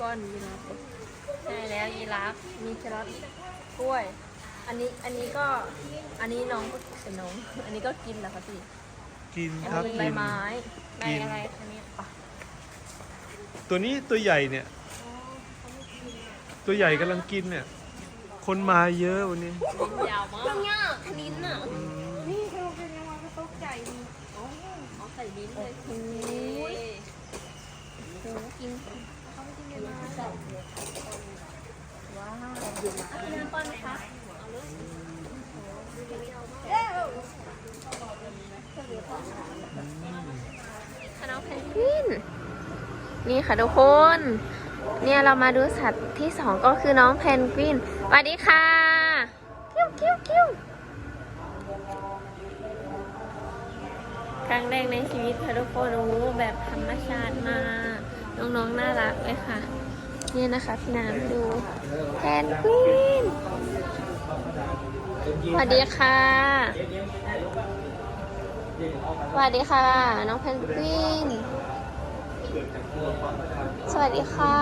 ก้อนยีราฟใช่แล้วยีราฟมีแครอทกล้วย อันนี้อันนี้ก็อันนี้น้องก็เป็นน้องอันนี้ก็กินแหละครับพี่กินอันครับนี้ใบกิน ไม้ใบอะไรคะเนี่ยตัวนี้ตัวใหญ่เนี่ย ตัวใหญ่กำลังกินเนี่ย คนมาเยอะวันนี้ยาวมากเนี่ยทนินอะอืมนี่เราเป็นยังไงก็ตกใจดีเอาใส่ลิ้นเลยโอ้ยโอ้โหกินเขาไม่กินเลยนะ ว้าวเอนื้อป้อนไหมคะเอาเลยคณะเพนกวินนี่ค่ะทุกคน เนี่ยเรามาดูสัตว์ที่สองก็คือน้องเพนกวินสวัสดีค่ะกิ้วกิ้วกิ้วครั้งแรกในชีวิตค่ะทุกคนโอ้แบบธรรมชาติมากน้องๆน่ารักเลยค่ะ นี่นะคะน้ำดูแพนกวินสวัสดีค่ะสวัสดีค่ะ น้องแพนกวิน สวัสดีค่ะ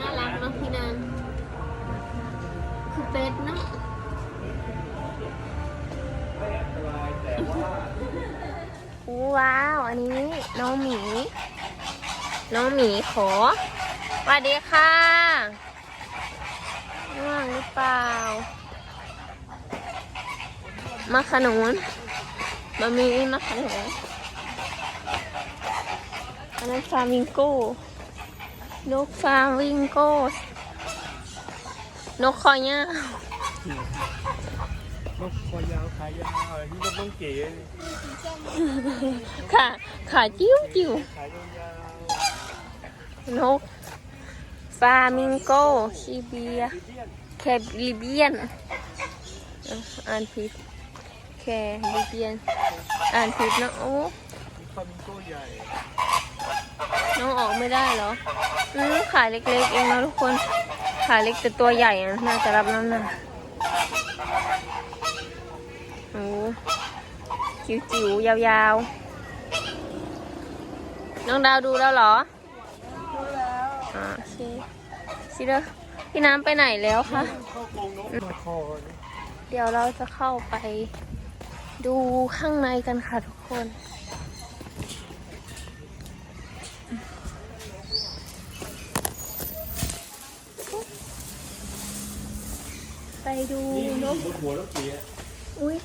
น่ารักเนาะพี่นางคือเป็ดเนาะว้าว อันนี้น้องหมี น้องหมีขอสวัสดีค่ะง่วงหรือเปล่า มาขนุนมามีมาขนุนอันนั้นฟลามิงโก้นกฟลามิงโก้นกคอยาวนกคอยาวขายาวที่นกต้องเก๋ค่ะขาจิ้วจิ้วขายยาวๆ นกฟามิงโก้ชีเบียแคริเบียนอ่านผิดแคริเบียนอ่านผิดนะโอ้ฟามิงโกใหญ่น้องออกไม่ได้เหรออืมขาเล็กๆเองนะทุกคน ขาเล็กแต่ตัวใหญ่นะน่าจะรับน้ำหนักโอ้จิ๋วจิ๋วๆยาวๆ น้องดาวดูแล้วเหรอ อ่าโอเคสิเด้อพี่น้ำไปไหนแล้วคะเข้ากรงนกมาคอเนี่ยเดี๋ยวเราจะเข้าไปดูข้างในกันค่ะทุกคน ไปดูนี่นนกกบนหัวแล้วเก๋อุ้ย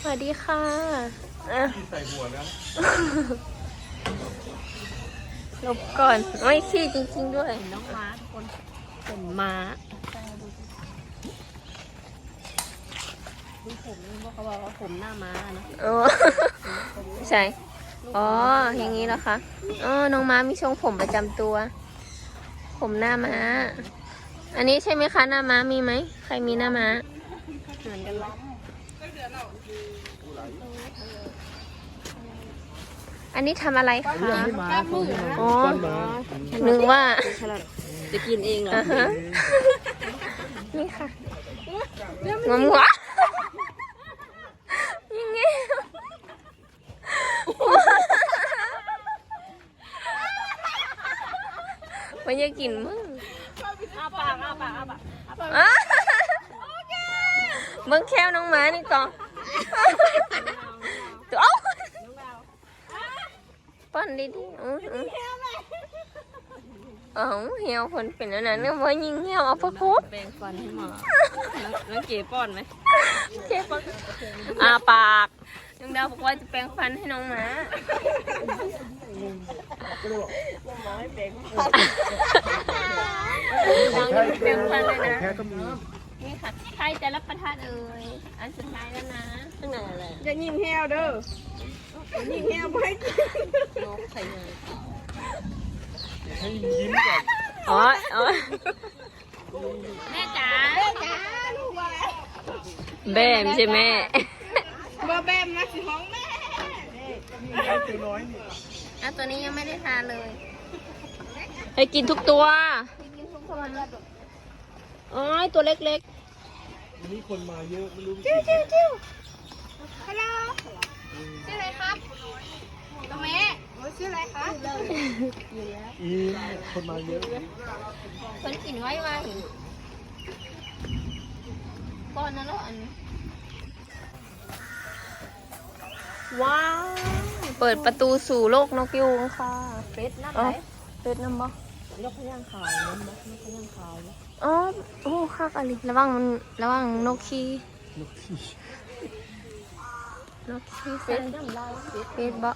สวัสดีค่ะอะที่ใส่หัวนะห ลบก่อนไม่ขี้จริง ๆ ด้วยน้องม้าทุกคนเป็นม้าดูผมนี่เพราะเขาบอกว่าผมหน้าม้านะโอ้ใช่ อ๋อ อย่างนี้เหรอคะอ๋อน้องม้ามีทรงผมประจำตัว ผมหน้าม้า อันนี้ใช่ไหมคะ หน้าม้ามีไหม ใครมีหน้าม้า เหมือนกันล้อม อันนี้ทำอะไรคะแก้มืออ๋อต้นไม้นึกว่าจะกินเองเหรออ่าฮะนี่ค่ะงมหัวยังไงมันจะกินมึงอ้าปากอ้าปากอ้าปากอะมึงแควน้องหมานี่ก่อนตัวเอ้า ป้อนดีดีๆอื้อเอ้าเหี่ยวคนเป็นอันนั้นก็ว่ายิงเหี่ยวเอาพะโคบแบ่งฟันให้หมาน้องเก๋ป้อนไหมเจ็บปะอนอาปากน้องดาวบอกว่าจะแปรงฟันให้น้องหมาน้องยังไม่แปรงฟันเลยนะแค่ก็มีนี่ค่ะใครจะรับประทานเอ่ยอันสุดท้ายแล้วนะข้างในอะไรจะยิงแฮวเด้อ ยิงแฮวไปกินนกใส่เนยให้ยิ้มก่อนอ๋ออ๋อแม่จ๋าจ้าลูกอะไรแม่ไม่ใช่แม่มาแบมนะสิห้องแม่ไอ้ตัวน้อยนี่อะตัวนี้ยังไม่ได้ทานเลยให้กินทุกตัวอ๋อตัวเล็กวันนี้คนมาเยอะไม่รู้จิ้วจิ้วจิ้วฮัลโหล ชื่ออะไรครับตัวแม่ชื่ออะไรคะอีคนมาเยอะคนกินไว้ไว้ก้อนนั่นแล้วอันว้าว เปิดประตูสู่โลกนกยูงค่ะเป็ดนั่นอ๋อไหนเป็ดน้ำบ่ยกพย่างขาวเนาะยกพย่างขาวเนาะอ๋อโอ้คักอะไรระวังมันระวังนกขี้นกขี้ นกขี้เป็ใส่ดน้ำลายเป็ดเป็ดบ่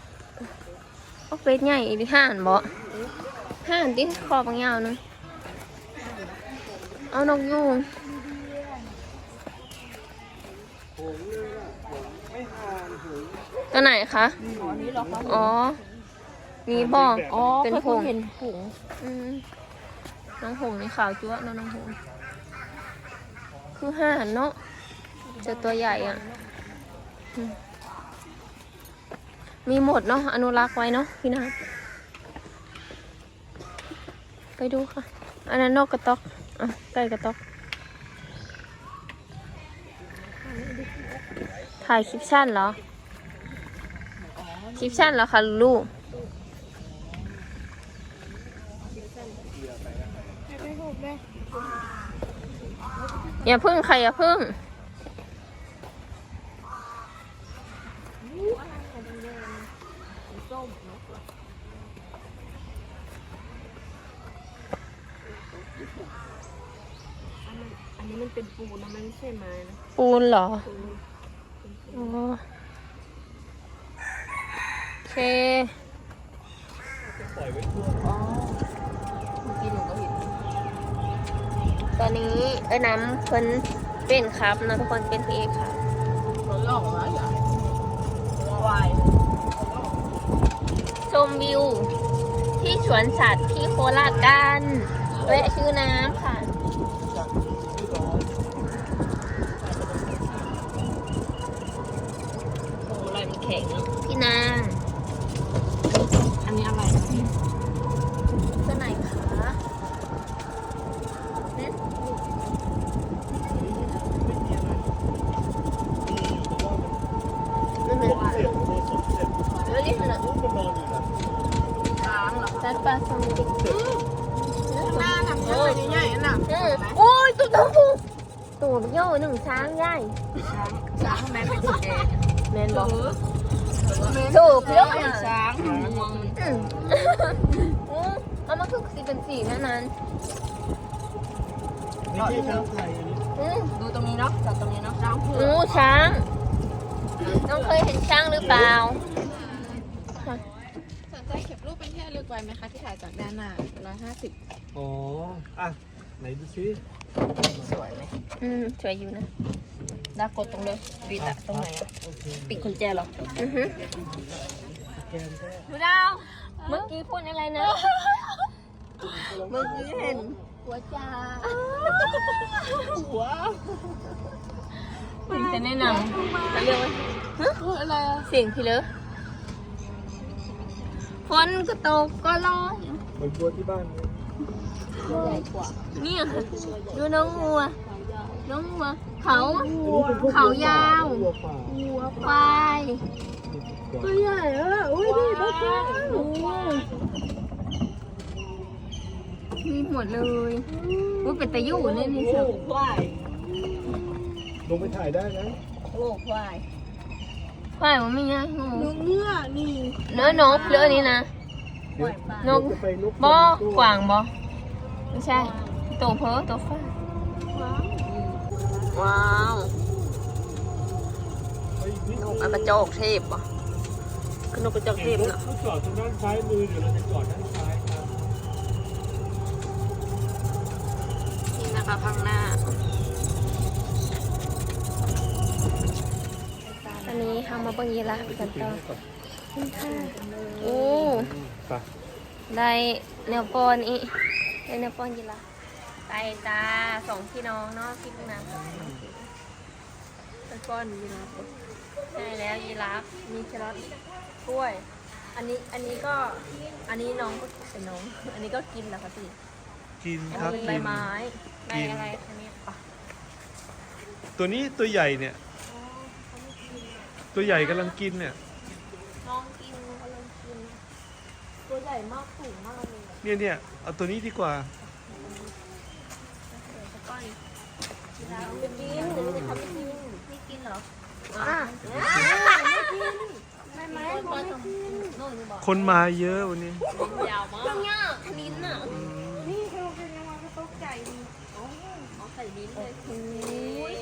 โอ้เป็ดใหญ่ดิห่านบ่ห่านที่คอบางยาวนึงเอานกยูงไม่ห่างถึงตัวไหนคะอ๋อ นี่เหรอคะอ๋อมีบ่ออ๋อเป็นผงเห็นผงน้องหงในขาวจั๊วะน้องหงคือห่านเนาะเจอตัวใหญ่อะ มีหมดเนาะอนุรักษ์ไว้เนาะพี่นะไปดูค่ะ อันนั้นนกกระตอกอะไก่กระตอก ถ่ายคลิปชั่นเหรอ คลิปชั่นเหรอคะลูกอย่าพึ่งใครอย่าพึ่ง ส้มเนาะอั นนี้มันเป็นปูนะมันไม่ใช่ไม้นะปูนเหรอ ปูอ๋อโอเคอ๋อเมื่อกี้หนูก็เห็น ตอนนี้เอ้ยน้ำเพิ่นเป็นครับนะทุกคนเป็นพีเอค่ะเขาหลอกนะอย่าควายชมวิว ที่สวนสัตว์ที่โคราชกันแวะชื่อน้ำค่ะ แข็งพี่นางอันนี้อะไรนะพี่ไหนคะเนี่นั่นเป็นเสียงโทรศัพท์เสียงแล้วนี่คือลูกมันนอนอยู่นะช้างเหรอสัตว์ป่าสงวนหน้าหนักเยอะใหญ่น่ะอืมโอ้ยตุ๊กตุ๊กตุ๊กตูดโย่หนึ่งช้างใหญ่ช้างช้างแม่เป็นสีแดงแมนบอก ถูถูกกเยเยอะอะช้างงวงอืมอืมเอามาคือสีเป็นสีเท่านั้นนี่ที่ช้างไทยอันนี้อืมดูตรงนี้เนาะจอดตรงนี้เนาะช้างเผือกงูช้าง น้องเคยเห็นช้างหรือเปล่า สนใจเก็บรูปเป็นที่ระลึกไว้ไหมคะที่ถ่ายจากด้านหน้าร้อยห้าสิบอ๋อ อะ ไหนดูซิ สวยไหมอืมสวยอยู่นะ ดากดตรงเลยปิดอะตรงไหนอะปิดกุญแจเหรออือฮึแกนแท้ดูดาวเมื่อกี้พูดอะไรนะ เมื่อกี้เห็นหัวจ้าหัวถึงจะแนะนำเขาเรียกว่าอะไรอะเสียงพี่เลอฝนก็ตกก็ร้อนเหมือนบัวที่บ้านเลยใหญ่กว่าเนี่ยดูน้องงัวน้องงัว เขาอันนี้เป็นพวกเขายาววัวป่าควายตัวใหญ่เอออุ้ยนี่ตัวใหญ่โอ้มีหมดเลยว่าเป็นตะยู่นี่นี่เชียวควายลงไปถ่ายได้นะโอ้ควายควายมันไม่ง่ายงูเนื้อนี่เนื้อนกเลือนี่นะเดี๋ยวนกจะไปนกบอตัวกวางบอไม่ใช่ตัวเพอตัวฟ้า ว้าวไปอีกนิดนกอันกระจอกเทพบ่คือนกกระจอกเทพเนาะเขาจอดทางด้านซ้ายมือเดี๋ยวเราจะจอดด้านซ้ายครับนี่นะคะข้างหน้า อันนี้ทำมาเบิ่งยีราฟกันต่อโอ้ไปได้แนวปอนอีกได้แนวปอนยีราฟ ไปจ้าสองพี่น้องเนาะพี่ลูกน้ำเป็นก้อนยีราฟใช่แล้วยีราฟมีแครอทกล้วย อันนี้อันนี้ก็อันนี้น้องก็เป็นน้อง อันนี้ก็กินแหละค่ะพี่กินอันครับนี้เป็นใบกิน ไม้ได้อะไรคะเนี่ยตัวนี้ตัวใหญ่เนี่ย ตัวใหญ่กำลังกินเนี่ย น้องกินเขาลองกิน ตัวใหญ่มากสูงมากเลยอะเนี่ยเนี่ยเอาตัวนี้ดีกว่า เรา จะกินหรือจะทำไม่กินไม่กินเหรออะไม่ไหมไม่กินโน่นนี่บอกคนมาเยอะวันนี้ยาวมากเครื่องย่างลิ้นอะนี่เราเป็นยังไงก็ตกใจดีอ๋อใส่ลิ้นเลยโอ้ย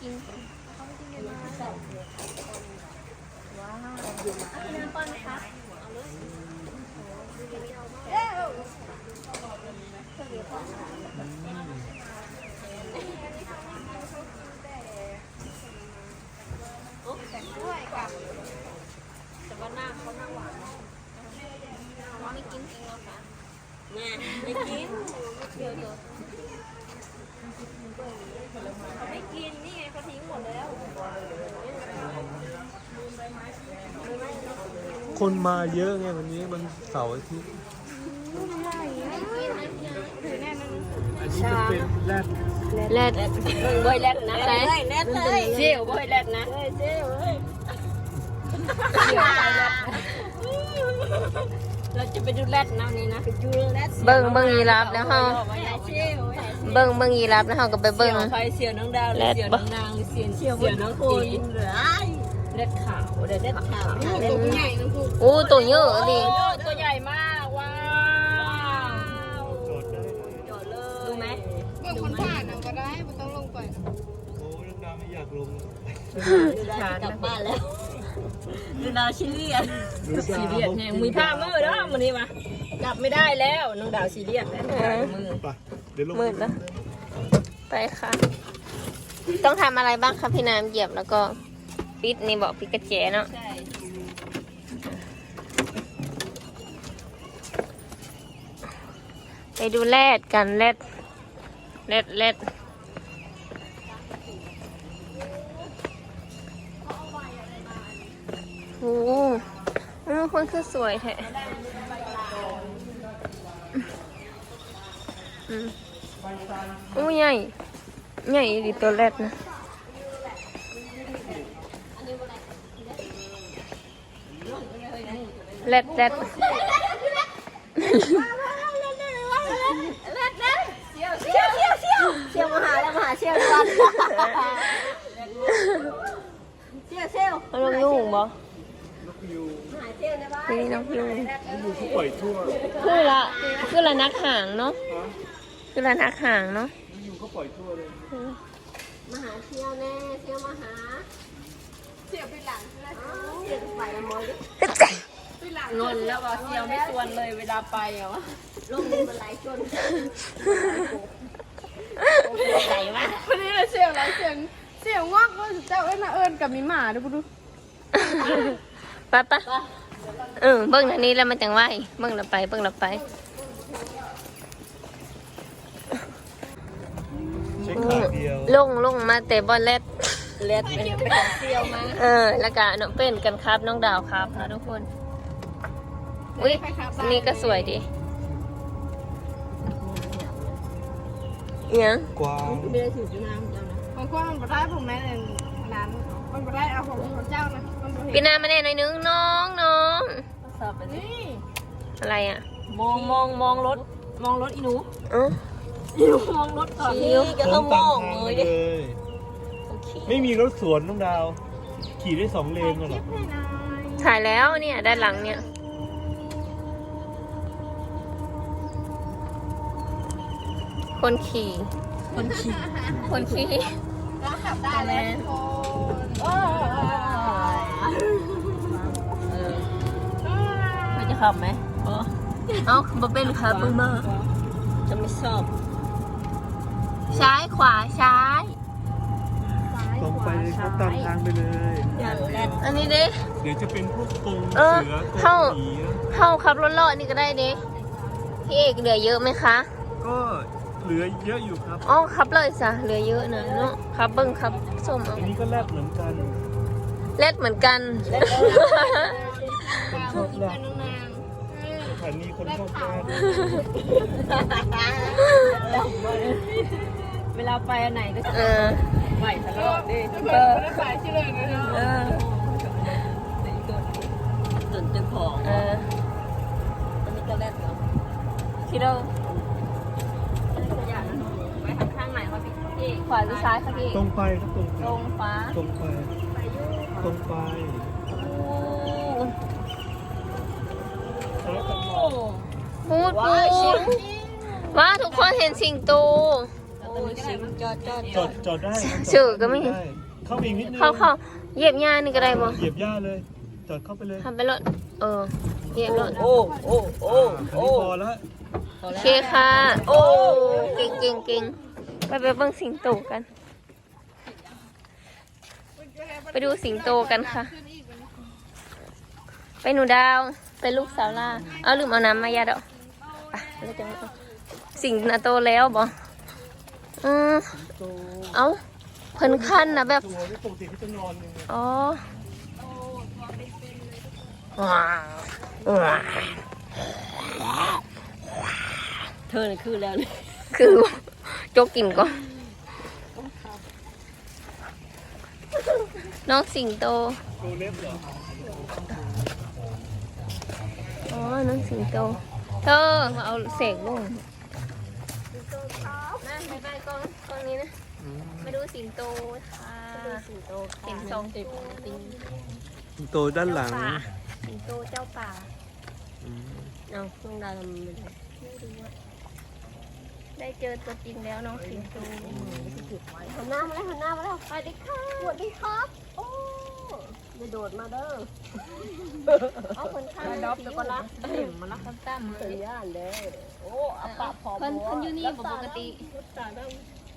กินเขาไม่กินเลยนะว้าวเอาน้ำป้อนนะคะเอาเลยเอ้าด้วยกับแต่ว่าหน้าเขาหน้าหวานมากไม่กินจริงหรอคะแม่ไม่กินเดี๋ยวเดี๋ยวเขาไม่กินนี่ไงเขาทิ้งหมดแล้วคนมาเยอะไงวันนี้มันเสาร์อาทิตย์ อันนี้จะเป็นแรดแรดบอยแรดนะเลยแรดเลยเชี่ยวบอยแรดนะเชี่ยวเลยเราจะไปดูแรดนะนี่นะไปดูแรดเบิ่งเบิ่งยีราฟแล้วเฮาเชี่ยวเบิ่งเบิ่งยีราฟแล้วเฮาก็ไปเบิ่งไฟเสียวน้องดาวหรือเสียวน้องนางหรือเสียวเสียวน้องคนหรือเล็ดขาวเล็ดขาวเล็ดใหญ่น้องคุณอู้ตัวเยอะดิตัวใหญ่มาก คนผ่านเอาก็ได้ไม่ต้องลงไปโอ้ยน้ำไม่อยากลงดูดาวกลับบ้านแล้วดูดาวชิเลียนซีเรียสแหงมือผ้ามือแล้วมันนี่มากลับไม่ได้แล้วน้องดาวซีเรียสแล้วมือไปเดี๋ยวลงมืดแล้วไปค่ะ ต้องทำอะไรบ้างคะพี่น้ำเหยียบแล้วก็ปิดนี่บอกปิดกระเจเนาะไปดูแรดกันแรด แรดแรดโอ้โหคนคือสวยแท้อู้ใหญ่ ใหญ่ดีตัวแรดนะแรดแรด เชี่ยวเชี่ยวเชี่ยวเชี่ยวมาหาแล้วมาหาเชี่ยวกันเชี่ยวเชี่ยวเอาน้องยุ่งบ่ยูหาเชี่ยวในบ้านนี่น้องยุ่งยูเขาปล่อยทั่วคือละคือละนักหางเนาะฮะคือละนักหางเนาะยูเขาปล่อยทั่วเลยมาหาเชี่ยวแน่เชี่ยวมาหาเสียบไปหลังอ้าวเชี่ยวไปละมอยงอนแล้วก็เชี่ยวไม่ชวนเลยเวลาไปเหรอลงดินมันไหลชน ไหลมากวันนี้เราเสียบแล้วเสียงเสียงงอกว่าเจ้าเอ็นน่ะเอิญกับมีหมาดูกูดูไปปะเออเบิ้งอันนี้แล้วมันจังไหวเบิ้งเราไปเบิ้งเราไปเช็คขาเดียวลงลงมาแต่บอลแรดเล็ดเป็นของเชี่ยวมาเออ แล้วก็น้องเป็นกันครับน้องดาวครับนะทุกคนอุ้ยอันนี้ก็สวยดี เอียงกวางไม่ได้ถือจุน้ำเจ้านะบางมันบ่ได้ผมแม่ในนั้นมันบ่ได้เอาของของเจ้านะมันบ่เห็พี่นนามาแน่หน่อยนึงน้องน้องสอบไปสินี่อะไรอะมองมองมองรถ มองรถอีหนูเอ้าอีหนูมองรถก่อนนี่ก็ต้องมองเลยไปดิยไม่มีรถสวนน้องดาว ขี่ได้สองเลนกันหรอให้นายถ่ายแล้วเนี่ยด้านหลังเนี่ย คนขี่ คนขี่ คนขี่ก็ขับได้แล้วทุกคนเออไม่จะขับไหมเออเอ้าบ่เป็นครับเพิ่งมาจะไม่ชอบซ้ายขวาซ้ายตรงไปเลยครับตามทางไปเลยยันแรดอันนี้เด้เดี๋ยวจะเป็นพวกกรงเออเสือกรงเข้าผีเข้าขับรถเลาะนี่ก็ได้เด้พี่เอกเหลือเยอะไหมคะ ก็ เหลือเยอะอยู่ครับ อ๋อขับเลยจ้ะเหลือเยอะนะเนาะขับเบิ้งขับส้มเอาอันนี้ก็แลบเหมือนกันเล็ดเหมือนกันชอบแลบอันนี้คนชอบแลบเวลาไปอันไหนก็จะเออไหวตลอดดิเพิ่นบ่ได้สายชื่อเลยนะเออตื่นเต้นของเออพี่เด้อไปทางข้างไหนคะพี่พี่ ขวาหรือซ้ายคะพี่ตรงไปครับตรงไปตรงฟ้าตรงไปตรงไปโอ้ซ้ายกับขโอ้วาพูดว้าพูชิดว่าทุกคนเห็นสิงโตโอ้ชิมจอดจอดจอดจอดได้ครับชื่อก็ไม่ได้เข้าไปอีกนิดนึงเข้าเข้าเหยียบหญ้านี่ก็ได้บ่เหยียบหญ้าเลย จอดเข้าไปเลยทำไปรถเออเหยียบรถโอ้โอ้โอ้าอันโอ้นี้พอแล้วพอโอแล้วเคค่ะ โอ้เก่งเก่งเก่ง ไปไปเบิ่งสิงโตกัน ไปดูสิงโตกันค่ะ ไปหนูดาว ไปลูกสาวล่า เอาลืมเอาน้ำมายาดอกไปแล้วจะไม่ต้องสิงน่ะโตแล้วบ่อืมโตเอาเพิ่นคันนะแบบ ตัวที่ปกติที่จะนอนอยู่เนี่ยอ๋อว้าวว้าวเธอนี่คือแล้วนี่คือโจกกินก่อน น้องสิงโตตัวเล็บเหรออ๋อ น้องสิงโต เธอมาเอาเสกลงนั่นไปไปกล้องกล้องนี้นะ มาดูสิงโตค่ะสิงโตเห็นสองติดตัวติงตัวด้านหลังป่าสิงโตเจ้าป่า เอาน้องดาวทำมันไม่รู้อะ ได้เจอตัวจริงแล้วน้องสิงโตหันหน้ามาแล้วหันหน้ามาแล้วสวัสดีค่ะสวัสดีครับ โอ้จะโดดมาเด้อเอาคนข้างมาดอบแล้วก็ละเต็มมาละคนตั้มเสียานเลยโอ้อัปปะพอเพิ่นเพิ่นอยู่นี่บ่ปกติตาด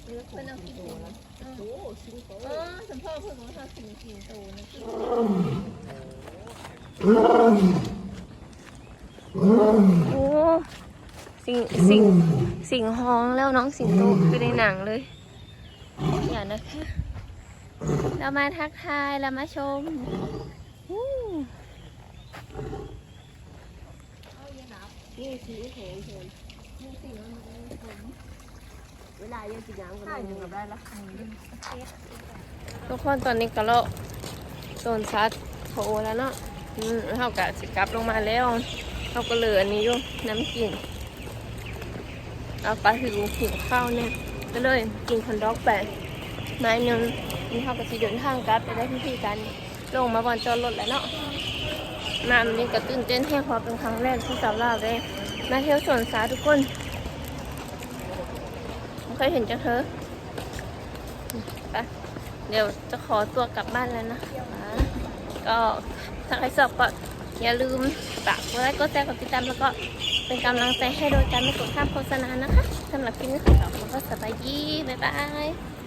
เพิ่นเอากินอยู่นะำโอ้ชิ้นโตเออสัมพ่อเพิ่นบอกว่าสิงสิงโตนะกินโอ้ สิงสิงสิงห้องแล้วน้องสิงโตคือในหนังเลย อย่านะคะ เรามาทักทายเรามาชมอู้นี่สีแข็งเห็นเวลายังกินน้ำกันยังกับได้ละทุกคนตอนนี้ก็เลาะโซนซัดโถแล้วเนาะอืมเท่ากับสิกลับลงมาแล้วเขาก็เหลืออันนี้อยู่น้ำกิน เอาปลาหิวหิวข้าวเนี่ยก็เลยกินคอนด็อกไปไม้นึงนี่เขาก็สิเดินทางกลับไปได้พิธีการลงมาบอนจอดรถแล้วเนาะมามันนี้ก็ตื่นเต้นแห้งเพอเป็นครั้งแรกที่สาวลาวได้มาเที่ยวสวนสาทุกคนไม่เคยเห็นจังเธอไปเดี๋ยวจะขอตัวกลับบ้านแล้วนะก็ถ้าใครชอบก็อย่าลืมฝากกดไลค์กดแชร์กดติดตามแล้วก็ เป็นกำลังใจให้โดยการไม่กดข้ามโฆษณานะคะสำหรับคลิปนี้ขอขอบคุณก็สบายดีบ๊ายบาย